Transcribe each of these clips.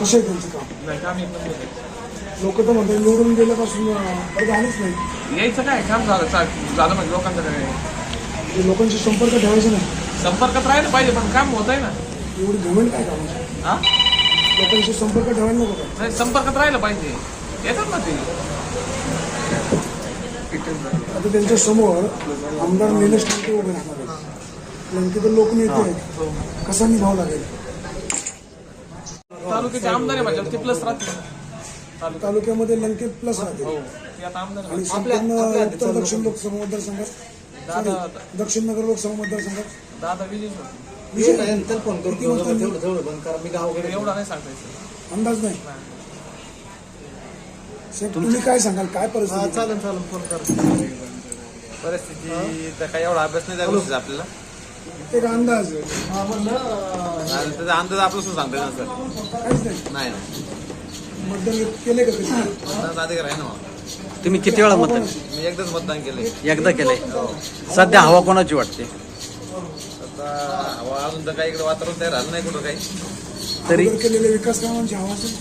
कसं आहे त्यांचं काम नाही काम आहे. लोक तर म्हणतात निवडून गेल्यापासून अं, परत आलीच नाही. यायचं काय? काम झालं चा- झालं म्हणजे लोकांचं काय? लोकांशी संपर्क ठेवायचा नाही. संपर्कात राहिलं पाहिजे पण काम होत आहे ना. एवढी घमेंट काय कामाची हा? लोकांशी संपर्क ठेवायला नको नाही संपर्कात राहिलं पाहिजे. येतात ना ते. आता त्यांच्यासमोर आमदार निलेश लंके उभे राहणार आहेत. लंके तर लोक नेते आहेत कसा निभाव लागेल? तालुक्याचे आमदार आहे ते प्लस राहते तालुक्यामध्ये लंके प्लस हो राहते आमदार आहे. आणि संपूर्ण उत्तर दक्षिण लोकसभा मतदारसंघात. दादा दक्षिण नगर लोकसभा मतदारसंघात. दादा विजय. विजय? फोन मतांनी? मी गावाकडे एवढा नाही सांगता येतं. अंदाज नाही. तुम्ही काय सांगाल? काय परिस्थिती? चालेल चालेल फोन कर. परिस्थिती तर काही एवढा अभ्यास नाही गोष्टीचा आपल्याला. एक अंदाज. त्याचा अंदाज आपला सुद्धा सांगता येणार सर. काहीच नाही. नाही. ना मतदान केले का कधी? मतदानाचा अधिकार आहे ना मला. तुम्ही किती वेळा मतदान मी एकदाच मतदान केलंय. एकदा केलंय. सध्या हवा कोणाची वाटते? आता हवा अजून तर काही इकडे वातावरण तयार झालं नाही कुठं काही. तरी? अगोदर केलेल्या विकास कामांची हवा असेल.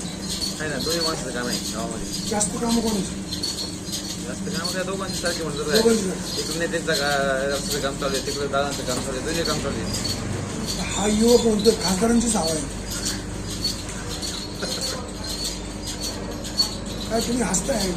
आहे ना दोन्ही माणसाचं काम आहे गावामध्ये. जास्त कामं कोणाची? जास्त काम त्या दोघांची सारखी म्हणतात काय. दोघांची. नाही. इकडे नेत्यांचं का रस्त्याचं काम चालू आहे तिकडे दादांचं काम चालू आहे दोन्ही काम चालू आहे. हा युवक म्हणतो खासदारांचीच हवा आहे. काय तुम्ही हसताय?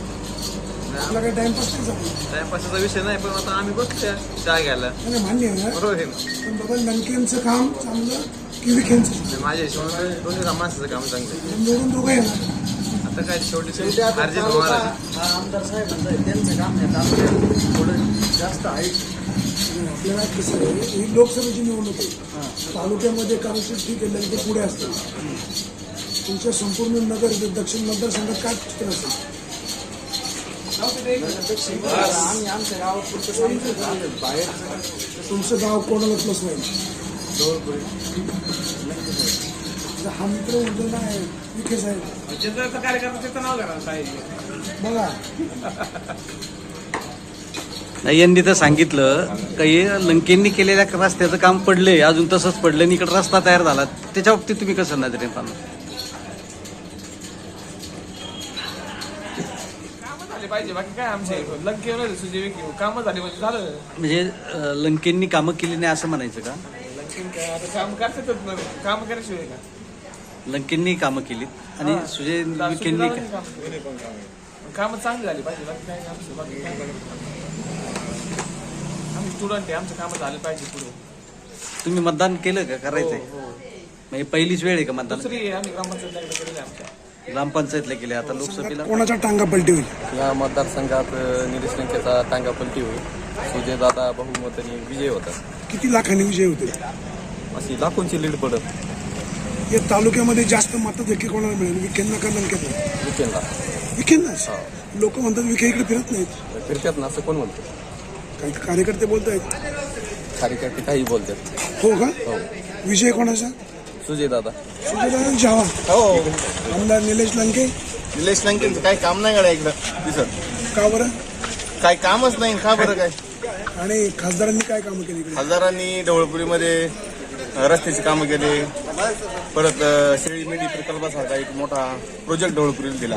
आपला काही टाइमपास नाही चालू टाइमपासचा विषय नाही पण आता आम्ही बसतोय चहा घ्यायला. नाही मान्य आहे ना? बरोबर आहे ना? पण बाबा लंकेंचं काम चांगलं की विखेंचं माझ्या हिशोबाने दोन्ही काम माणसाचं काम चांगलं आहे. निवडून दोघं येणार. आता काय शेवटी शेवटी आता अर्जित आहे. हा आमदार साहेबांचा आहे त्यांचं काम आहे. तालुक्यात थोडं जास्त हाईट आपल्याला कसं आहे ही लोकसभेची निवडणूक आहे. तालुक्यामध्ये कार्यशील ठीक आहे लंके पुढे असतात तुमच्या संपूर्ण नगर दक्षिण मतदारसंघात काय चित्र असेल तुमचं गाव कोणाला प्लस आता हा मित्र म्हणतो ना विखे साहेब कार्यकर्ता बघा. नाही, यांनी तर सांगितलं काही लंकेंनी केलेल्या रस्त्याचं काम पडलंय अजून तसंच पडलं आणि इकडे रस्ता तयार झाला. त्याच्या बाबतीत तुम्ही कसं झाली म्हणजे म्हणजे लंकेंनी कामं केली नाही असं म्हणायचं का? लंकेन काम करतातच ना काम करायशिवाय का? लंकेंनी कामं केलीत आणि सुजय विखेंनी काम चांगली झाली पाहिजे आम्ही स्टुडंट आहे आमचं कामं झाले पाहिजे पुढे. तुम्ही मतदान केलं का करायचंय? हो, हो. म्हणजे पहिलीच वेळ आहे का मतदान? दुसरी आहे, आम्ही ग्रामपंचायत केलेली आमच्या. ग्रामपंचायतला केले आता लोकसभेला? कोणाच्या टांगा पलटी होईल? या मतदारसंघात अ, निलेश लंकेचा टांगा पलटी होईल. सुजयदादा बहुमताने विजय होतात. किती लाखांनी विजय होतील? अशी लाखोंची लीड पडत. या तालुक्यामध्ये जास्त मतदेखील कोणाला मिळेल? विखेंना का लंकेत? विकेंडला विखेंनाच? लोक म्हणतात विखे इकडे फिरत नाहीत. फिरत्यात ना असं कोण म्हणतं? काही कार्यकर्ते बोलत आहेत कार्यकर्ते काही बोलतात. हो का? हो. विजय कोणाचा? सुजयदादा सुजयदादा जावा. हो. आमदार निलेश लंके? निलेश लंकेचं काही काम नाही गड्या इकडं. दिसत. का बरं? काही कामच नाही का बरं काय? आणि खासदारांनी काय कामं केली इकडे? हजारांनी ढवळपुरीमध्ये अ, रस्त्याची कामं केले. परत अ, शेळी मेंढी प्रकल्पासारखा एक मोठा प्रोजेक्ट ढवळपुरीला दिला.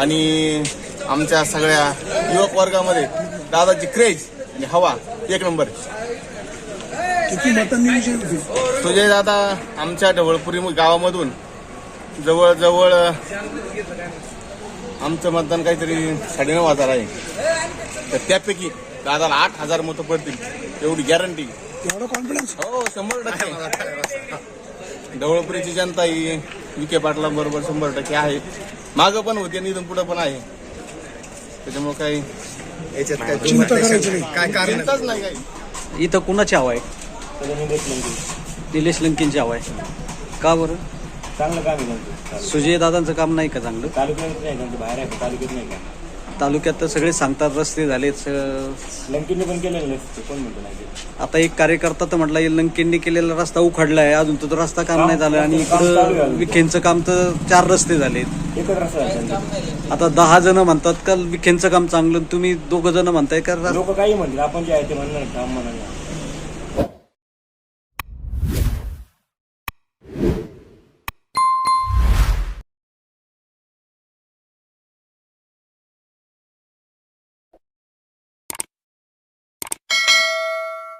आणि आमच्या सगळ्या युवक वर्गामध्ये दादाची क्रेज आणि हवा एक नंबर किती मतांनी सुजय दादा आमच्या ढवळपुरी गावामधून जवळजवळ आमचं मतदान काहीतरी साडेनऊ हजार आहे. तर त्यापैकी दादाला आठ हजार मतं पडतील एवढी गॅरंटी एवढा कॉन्फिडन्स हो शंभर टक्के. ढवळपुरीची जनता ही विखे पाटला बरोबर शंभर टक्के आहे. मागं पण होती आणि इथून पुढं पण आहे. त्याच्यामुळे काही चिंता करायची नाही. काय चिंताच नाही काही. इथं कुणाची हवा आहे? निलेश लंकेंची हवा आहे. का बरं? चांगलं काम आहे त्यांचं. सुजय दादांचं काम नाही का चांगलं? तालुक्यात नाही त्यांचं बाहेर आहे तालुक्यात नाही का तालुक्यात तर सगळे सांगतात रस्ते झालेत स- लंकेने पण केलेलं नसतं कोण म्हणतो नाही. आता एक कार्यकर्ता तर म्हटला लंकेंनी केलेला रस्ता उखडलाय अजून तर तो रस्ता काम नाही झाला आणि काम चालू आहे इकडं. विखेंचं काम तर चार रस्ते झालेत. एकच रस्ता आहे त्यांचा. आता दहा जण म्हणतात का विखेंचं काम चांगलं? तुम्ही दोघ जण म्हणताय का लोक काही म्हणतील आपण जे आहे ते म्हणणार काम म्हणणार